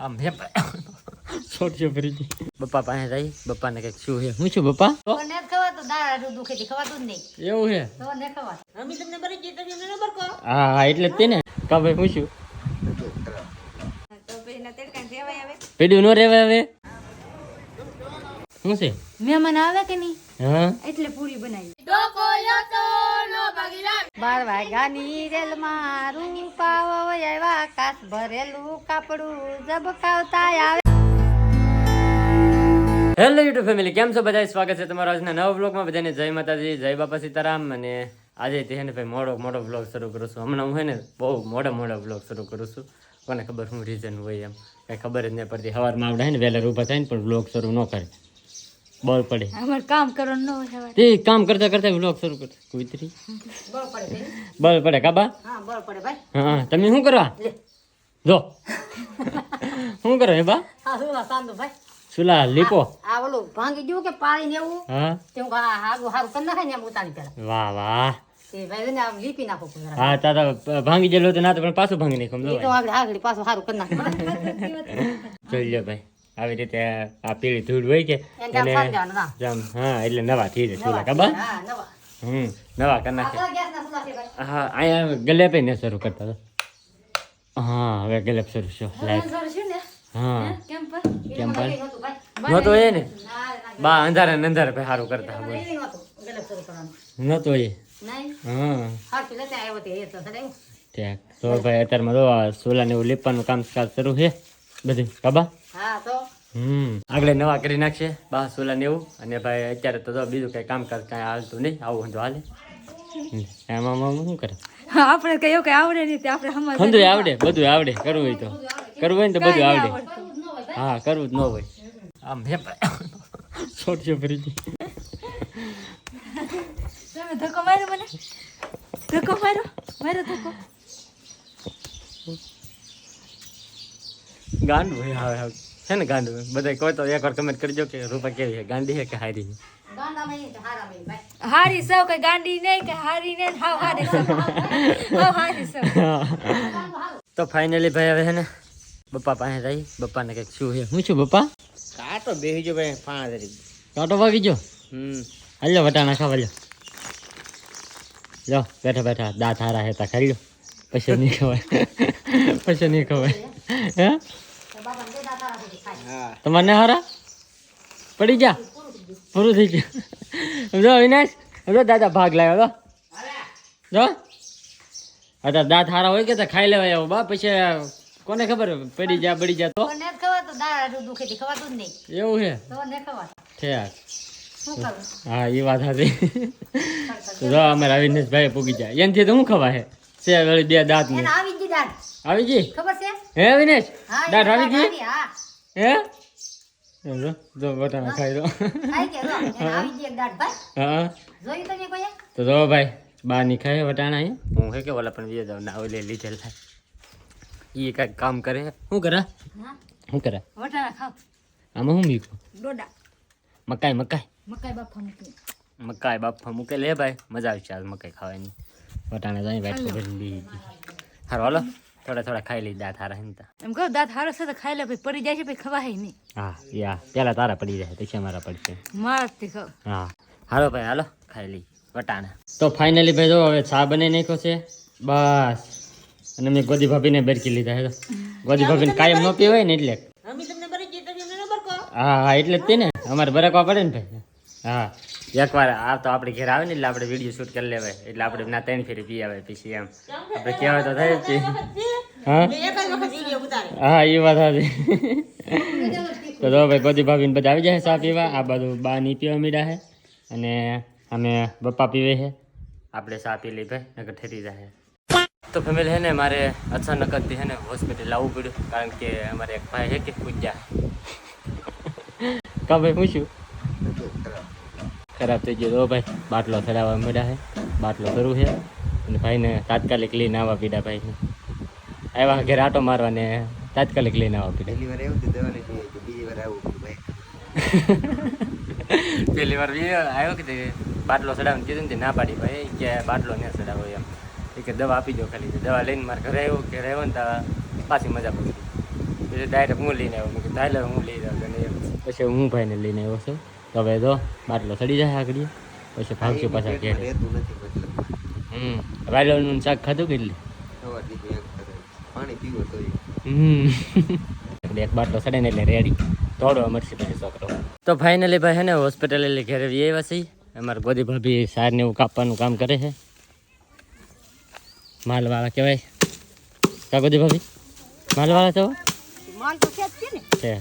આમ હે છોડ્યો ફરી બપ્પા પાસે જઈ બપ્પાને કંઈક શું છે? હું છું બપ્પા? તો તો ને દુખે થી ખવાતું જ નહીં. એવું છે? તો ને ખવાતું અમે તમને બરી જઈ તમે નંબર કહો હા હા એટલે જ તે કા ભાઈ હું છું? તો પછી ના તેડકા દેવાય આવે પેડ્યું નો રેવાય હવે? શું છે? મહેમાન આવે કે નહીં? હા. એટલે પૂરી બનાવી. બાર વાગ્યાની રેલ મારું પાવ આવ્યા કાસ ભરેલું કાપડું ઝબકાવતા આવે. હેલો યુટ્યુબ ફેમિલી કેમ છો? બધા સ્વાગત છે તમારા આજના નવા બ્લોગમાં બધાને જય માતાજી, જય બાપા સીતારામ. અને આજે તે ને ભાઈ મોડો મોડો વ્લોગ શરૂ કરું છું. હમણાં હું હે ને બહુ મોડા મોડા વ્લોગ શરૂ કરું છું. કોને ખબર શું રીઝન હોય એમ. કાંઈ ખબર જ નહીં પડતી. સવારમાં આવડે ને, વહેલા ઊભા થાય ને, પણ બ્લોગ શરૂ ન કરે. બોલ પડે. અમાર કામ કરવાનું ન હોય તે કામ કરતા કરતા વ્લોગ શરૂ કર. કુતરી બળ પડે. બોલ પડે કાબા હા બળ પડે ભાઈ. હા તમે શું કરવા જો. શું કરો હે બા? હા શું ના સાંધો ભાઈ. સુલા લીપો. આ ઓલું ભાંગી ગયું કે પાડીને એવું? હા. તે હું આ હારું હારું કરી નાખે ને એમ ઉતારી પેલા વાહ વાહ. ભાઈ લીપી નાખો હા તાતા ભાંગી ગયેલો તો ના તો પણ પાછું ભાંગી નાખો જોઈ ભાઈ. આવી રીતે આ પીળી ધૂળ હોય કે અને ના. હા. એટલે નવા થઈ જાય સુલા કાબા હમ નવા કરી નાખે. ચૂલા હા અહીંયા ગલેપ ને શરૂ કરતા હતા. હા હવે ગલેપ શરૂ છે ને? હા. કેમ પર? નહોતો એ ને? ના ના બા અંધારે ને અંધારે ભાઈ સારું કરતા નહોતું એ. હા. તે ભાઈ અત્યારમાં તો આ સોલાને એવું લીપવાનું કામ શરૂ છે. બધું હમ આગળ નવા કરી નાખશે બા સોલા ને એવું. અને ભાઈ અત્યારે તો બીજું કઈ કામકાજ કઈ હાલતું નહીં આવું વાંધો હાલે. એમાં શું કરે? આપણે કયું કઈ આવડે નહીં આપણે સમજ આવડે બધું આવડે કરવું હોય તો. કરવું હોય ને તો બધું આવડે. હા કરવું જ ન હોય. આમ હે છોડજો ફરી તમે ધક્કો મારો મને? ધક્કો મારો મારો ધક્કો? ગાંડું હે હવે હવે. છે ને ગાંડું? બધા કોઈ તો એકવાર કમેન્ટ કરજો કે રૂપા કેવી છે? ગાંડી છે કે હારી છે હારી સૌ કઈ ગાંડી નહીં કે હારી નહીં હાવ હારી સૌ. હાવ હારી સૌ. તો ફાઇનલી ભાઈ હવે છે ને બપ્પા પાસે જઈ બપ્પાને કંઈક શું છે હું છું બપ્પા? કાંટો બેહી જો ભાઈ ફાણા હજાર કાંટો વાગી જો હમ. હાલ્યો વટાણા ખાવા લ્યો. લો બેઠા બેઠા દાંત હારા હેતા ખાઈ લો પછી નહીં ખવાય. પછી નહીં ખવાય. તમારે હારા? પડી જા પૂરું થઈ ગયું. જો વિનાશ. જો દાદા ભાગ લાવ્યો જો. જો. અચ્છા દાંત હારા હોય કે તો ખાઈ લેવાય આવું બા. પછી કોને ખબર પડી જા પડી જા તો એવું છે? હા એ વાત હતી. જો અમે રવિનેશભાઈ પૂગી જાય એનથી તો શું ખવા હે છે વળી બે દાંત ને આવી દાળ આવી ગઈ ખબર છે? હે વિનેશ? હા એ દાંત આવી ગઈ? આવી, હે. જો જો બટાણા ખાઈ લો. ખાઈ કે જો એને એક દાળ ભાઈ. હા. જોયું તમે કોઈ તો જો ભાઈ બા ની ખાય વટાણા હું હે કે ઓલા પણ વીએ જાવ ના લે લીધેલ થાય. ઈ કાંઈક કામ કરે. શું કરે? હા. શું કરે? વટાણા ખાવ આમાં શું મીઠું ડોડા. મકાઈ મકાઈ? મકાઈ બાફા મૂકી મકાઈ બાફા મૂકે લે ભાઈ. મજા આવશે આજ મકાઈ ખાવાની. વટાણા જાય ભાઈ તો ભરી લીધી. હારો હાલો. થોડા થોડા ખાઈ લઈ દાંત હારા હિંતા એમ કહું દાંત હારો છે તો ખાઈ લે પછી પડી જાય છે પછી ખવાય નહીં. હા યા પેલા તારા પડી જાય પછી અમારા પડશે. મારથી ખાવ હા. હાલો ભાઈ હાલો ખાઈ લઈ વટાણા. તો ફાઇનલી ભાઈ જો હવે ચા બને નાખ્યો છે બસ. અને મેં ગોદી ભાભીને બેરકી લીધા હે તો ગોદી ભાભીને કાયમ ન પીવાય ને એટલે. હા હા એટલે જ તે ને. અમારે બરકવા પડે ને ભાઈ. હા. એકવાર આ તો આપણે ઘેર આવે ને એટલે આપણે વીડિયો શૂટ કરી લેવાય. એટલે આપણે ના ત્રણ ફેરી પી આવે પછી એમ. આપણે કહેવાય તો થાય જ હા? હા એ વાત હતી તો જો ભાઈ બધી ભાભીને બધા આવી જાય ચા પીવા આ બધું બા ની પીવા મીડા છે અને અમે બપ્પા પીવે છે આપણે ચા પી લઈ ભાઈ નગર ઠેરી જાય તો ફેમિલી હે ને મારે અચાનક જ હે ને હોસ્પિટલ આવવું પડ્યું. કારણ કે અમારે એક ભાઈ છે કે પૂજ્યા કા ભાઈ પૂછ્યું? ખરાબ થઈ ગયો તો ભાઈ બાટલો ચડાવવા મળ્યા છે બાટલો કરવું છે અને ભાઈને તાત્કાલિક લઈને આવવા પીડા ભાઈને આવ્યા ઘેર આટો મારવાને. તાત્કાલિક લઈને આવવા પીડા. પહેલી વાર એવું જઈએ બીજી વાર આવું ભાઈ. પહેલી વાર બી આવ્યો કે તે બાટલો ચડાવવાનું કીધું ને ના પાડી. ભાઈ કે બાટલો ન ચડાવો એમ. એ કે દવા આપી દો ખાલી. દવા લઈને મારે ઘરે આવ્યો ઘરે આવ્યો ને તો પાછી મજા પડી પછી ડાયરેક્ટ હું લઈને આવ્યો. મેં કે હાલે હું લઈ જાઉં. પછી હું ભાઈને લઈને આવ્યો છું. તો હવે જો બાટલો સડી જાય આગળ. પછી ભાગશું પાછા ઘેર. રહેતું નથી મતલબ. હમ વાયલોનું શાક ખાધું કેટલી પાણી પીવો તોય. હમ. એક બાટલો સડે ને એટલે રેડી. તોડવા મળશે પછી છોકરો. તો ફાઇનલી ભાઈ હે ને હોસ્પિટલ એટલે વી આવ્યા છીએ અમારા ગોદી ભાભી સાર ને એવું કાપવાનું કામ કરે છે. માલવાળા કહેવાય. કા ગોદી ભાભી? માલવાળા માલ તો છે ને?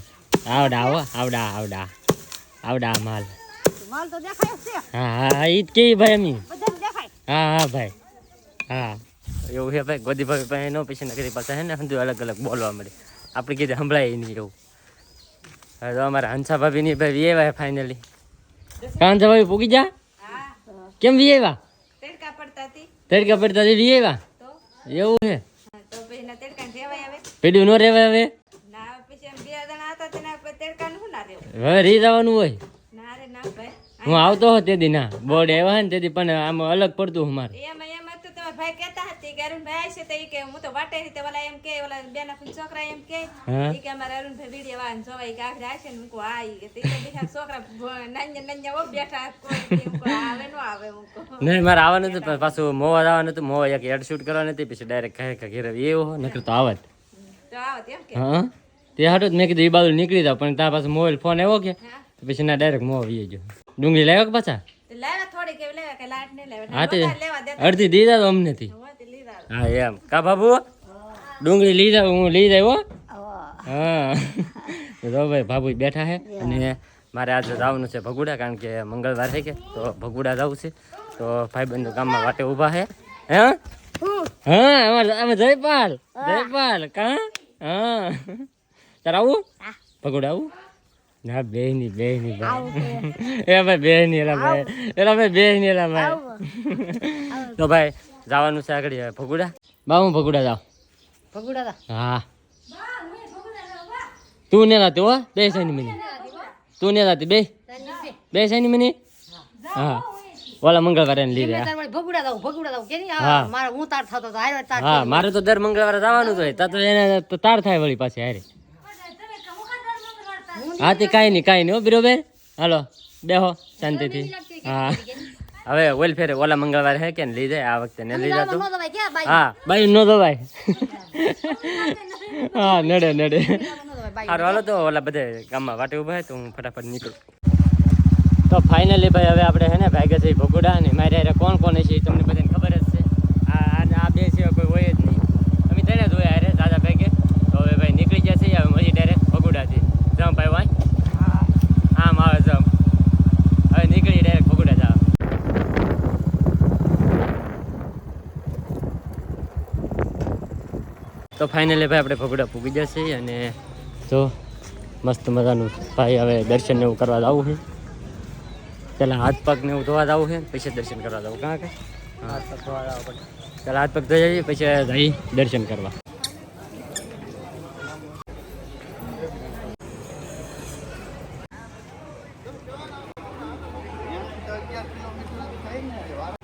આવડા આવો આવડા આવડા. આવડા માલ. માલ તો દેખાય છે. હા હા ઈ જ કેવી ભાઈ અમી દેખાય. હા હા ભાઈ. હા. એવું છે ભાઈ ગોદી ભાભી પાસે નો પછી નગરી પાસે હે ને બધું અલગ અલગ બોલવા મળે. આપણે કીધે સંભળાય નહીં એવું. હવે તો અમારા હંસા ભાભી ની ભાઈ વી ફાઇનલી હંસા ભાભી પૂગી જા કેમ વી આવ્યા? તડકા પડતા હતી તડકા પડતા વી આવ્યા? એવું છે. તો પછી ના તડકા રેવાય આવે. નો રેવાય હવે? હવે જવાનું હોય. હું આવતો હો તે દી ના. બોર્ડ આવ્યા ને તેથી પણ આમ અલગ પડતું હું એમાં એમ હતું તમારા ભાઈ કહેતા હતી કે અરુણભાઈ આવશે તો કે હું તો વાટે રીતે ઓલા એમ કે ઓલા બેના ફૂલ છોકરા એમ કે કે અમારા અરુણભાઈ વીડિયો વાન જોવાય કે આખરે આવશે ને હું કહું આ કે તે તો છોકરા નાન્યા નાન્યા ઓ બેઠા કોઈ કે હું કહું આવે નો આવે હું નહીં મારે આવવાનું હતું પાછું મોવા આવવાનું હતું મોવા એક હેડ શૂટ કરવાનું હતી પછી ડાયરેક્ટ કહે કે ઘેરે એવો નકર તો આવત. તો આવત એમ કે. હા? તે હાટું જ મેં કીધું એ બાજુ નીકળી જાવ પણ ત્યાં પાસે મોબાઈલ ફોન આવ્યો કે? પછી ના ડાયરેક્ટ મોં વી ગયો. ડુંગળી લાવ્યો કે પાછા હા તે અડધી દીધા તો અમને થી હા એમ. કા બાબુ? ડુંગળી લઈ જાવ હું લઈ જાવ હો. હા. તો ભાઈ બાબુ બેઠા હે અને મારે આજે જવાનું છે ભગુડા કારણ કે મંગળવાર છે કે તો ભગુડા જવું છે. તો ભાઈબંધો ગામમાં વાટે ઊભા છે હે? હા? અમારે અમે જયપાલ જયપાલ કા? હા. તારે આવું ભગુડા આવું ના બે ની બે ની એ ભાઈ બે ની એલા ભાઈ. એલા ભાઈ બે ની એલા ભાઈ. તો ભાઈ જવાનું છે આગળ ભગુડા બા હું ભગુડા જાઉં. ભગુડા હા. તું ને લાતી હો બે સાની મની તું ને લાતી બે? બે સાની મની હા. ઓલા મંગળવારે લીધે હા. મારો તો દર મંગળવારે જવાનું જ હોય. તા એને તો તાર થાય વળી પાછી હારે. હા તે કાંઈ નહીં કાંઈ નહીં હો બરોબર હાલો બેહો શાંતિથી. હા. હવે ઓલ ફેરે ઓલા મંગળવારે હે કે લઈ લીધે આ વખતે ને લીધા તો નો દવાઈ ક્યાં? બાઈ હા. બાઈ નો દવાય હા નડે નડે. નો સારું હાલો તો ઓલા બધે ગામમાં વાટે ઊભા તો હું ફટાફટ નીકળું. તો ફાઇનલી ભાઈ હવે આપણે હે ને ભાગ્ય છે ભગોડા અને મારે કોણ કોણ છે તમને બધાને ખબર જ છે આ આ- આ બે સિવાય કોઈ હોય જ નહીં અમે તેને જ હોય હારે દાદા ભાગે તો હવે ભાઈ નીકળી જશે હવે મળી ડાયરેક્ટ ભગોડાથી જમ ભાઈ વાંચ આમ આવે જમ હવે નીકળી ડાયરેક્ટ ભગોડા જાવ તો ફાઇનલી ભાઈ આપણે ભગોડા પૂગી જશે અને જો મસ્ત મજાનું ભાઈ હવે દર્શન એવું કરવા જવું છે. પહેલાં હાથ પગ ને એવું ધોવા જવું છે પછી દર્શન કરવા જવું. કાં કે? પેલા હાથ પગ ધોઈ જઈએ પછી જઈ દર્શન કરવા.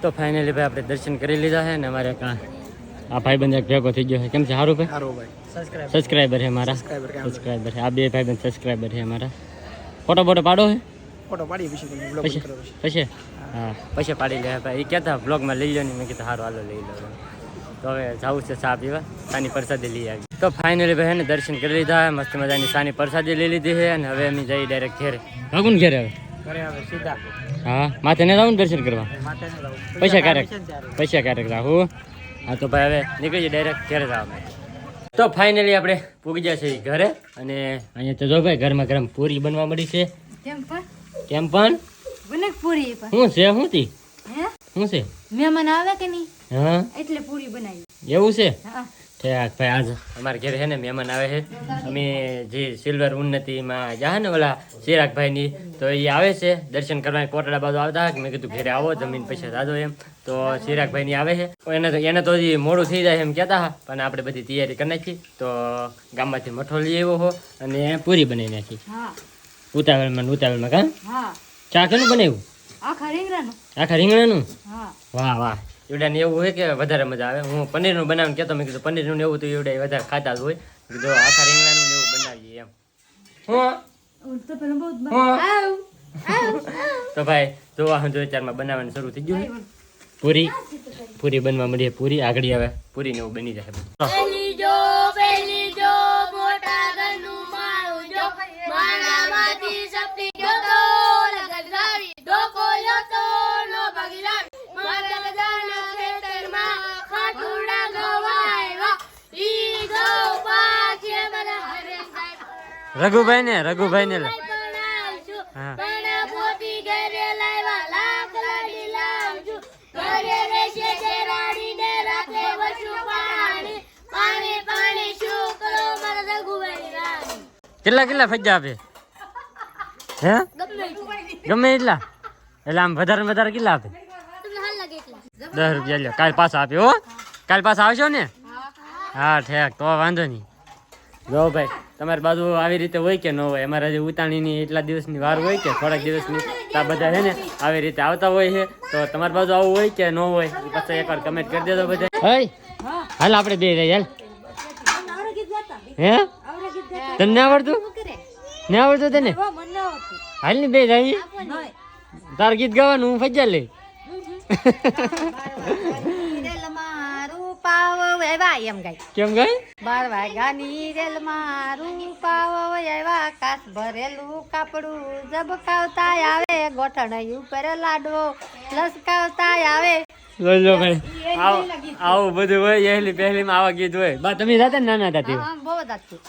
તો ફાઇનલી ભાઈ આપણે દર્શન કરી લીધા છે ને અમારે કાં આ ભાઈબંધ એક ભેગો થઈ ગયો છે. કેમ છે? સારું ભાઈ? ભાઈ. સબસ્ક્રાઈબર છે મારા સબસ્ક્રાઈબર છે. આ બે ભાઈબંધ સબસ્ક્રાઈબર છે મારા ફોટો ફોટો પાડો છે ફોટો પાડી પછી પછી? હા. પછી પાડી લે ભાઈ. એ કહેતા બ્લોગમાં લઈ લો ને. મેં કીધું સારું હાલો લઈ લો તો હવે જવું છે ચા પીવા. સાની પ્રસાદી લઈ આવી. તો ફાઇનલી ભાઈ હે ને દર્શન કરી લીધા. મસ્ત મજાની સાની પ્રસાદી લઈ લીધી છે અને હવે અમે જઈ ડાયરેક્ટ ઘેરે. ભાગું ઘેરે હવે? ઘરે આવે સીધા. હા. માથે ને જાવ ને દર્શન કરવા? પૈસા ક્યારેક? પૈસા ક્યારેક રાખું હા તો ભાઈ હવે નીકળી જાય ડાયરેક્ટ ઘરે જવા માટે. તો ફાઇનલી આપણે પૂગી જશે છે ઘરે અને અહીંયા તો જો ભાઈ ઘરમાં ગરમ પૂરી બનવા મળી છે. કેમ પણ? કેમ પણ? બને પૂરી શું છે શું તી? હે? શું છે? મહેમાન આવે કે નહીં? હા. એટલે પૂરી બનાવી. એવું છે? હા. ભાઈ આજ અમારે ઘરે છે ને મહેમાન આવે છે. અમે જે સિલ્વર ઉન્નતિમાં જા ને ઓલા ચિરાગભાઈની તો એ આવે છે. દર્શન કરવા કોટડા બાજુ આવતા કે મેં કીધું ઘરે આવો જમીન પૈસા દાદો એમ. તો ચિરાગભાઈની આવે છે. એને તો એને તો હજી મોડું થઈ જાય એમ કહેતા હા પણ આપણે બધી તૈયારી કરી નાખી. તો ગામમાંથી મઠો લઈ આવ્યો હો અને પૂરી બનાવી નાખી. ઉતાવળમાં ઉતાવળમાં કા? ચા કેનું બનાવ્યું? આખા રીંગણાનું. આખા રીંગણાનું? વાહ વાહ. એવડાને એવું હોય કે વધારે મજા આવે. હું પનીરનું બનાવીને કહેતો મેં કીધું પનીરનું ને એવું તો એવડા વધારે ખાતા જ હોય. કીધું આખા રીંગણાનું એવું એવું બનાવીએ એમ. તો ભાઈ જોવા હું જોઈ ચારમાં બનાવવાનું શરૂ થઈ ગયું પૂરી. પૂરી બનવા મળી પૂરી. આગળ આવે પૂરી ને એવું બની જાય. શું ને રઘુભાઈ રાણી? કેટલા કેટલા ફજ્જા આપે? હે? ગમે એટલા? એટલે આમ વધારે ને વધારે કેટલા આપે? દસ રૂપિયા લ્યો. કાલ પાછા આપ્યો હો. કાલ પાછા આવશો ને? હા ઠેક તો વાંધો નહીં. જો ભાઈ. તમારી બાજુ આવી રીતે હોય કે ન હોય? અમારા જે ઉતાણીની એટલા દિવસની વાર હોય કે થોડાક દિવસની. તો આ બધા છે ને આવી રીતે આવતા હોય છે. તો તમારી બાજુ આવું હોય કે ન હોય? એ પછી એકવાર કમેન્ટ કરી દેજો બધા. હઈ? હાલ આપણે બે રહી હાલ. હે? તને ના આવડતું? ના આવડતું તને? હાલ ને બે રહી તાર ગીત ગાવાનું હું ફજ્જા લઈ. રેલમાં રૂપાવો આવ્યા? એમ ગાય. કેમ ગઈ બાર વાગ્યાની રેલમાં રૂપાવો આવ્યા કાસ ભરેલું કાપડું ઝબકાવતા આવે ગોઠણ ઉપર લાડવો લસકાવતા આવે. જોજો ભાઈ. આવું બધું હોય પહેલી પહેલી માં આવા ગીત હોય. બા તમે જાતા ને નાના હતા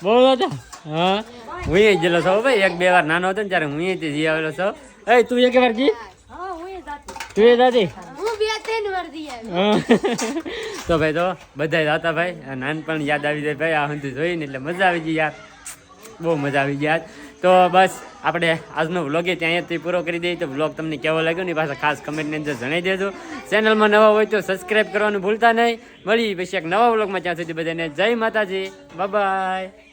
બહુ હતા હા. હું એ ગયેલો છો ભાઈ. એક બે વાર નાનો હતો ને ત્યારે હું એ જી આવેલો છો. એ તું એક વાર જી. તું એ દાદી હું તો ભાઈ તો બધા હતા ભાઈ નાનપણ યાદ આવી જાય ભાઈ, આ હંધું જોઈને એટલે મજા આવી ગઈ યાર. બહુ મજા આવી ગઈ યાર. તો બસ, આપણે આજનો વ્લોગ ત્યાં અહીંયાથી પૂરો કરી દઈએ. તો વ્લોગ તમને કેવો લાગ્યો ને એ પાછા ખાસ કમેન્ટની અંદર જણાવી દેજો. ચેનલમાં નવા હોય તો સબસ્ક્રાઈબ કરવાનું ભૂલતા નહીં. મળી પછી એક નવા વ્લોગમાં ત્યાં સુધી બધાને જય માતાજી. બાય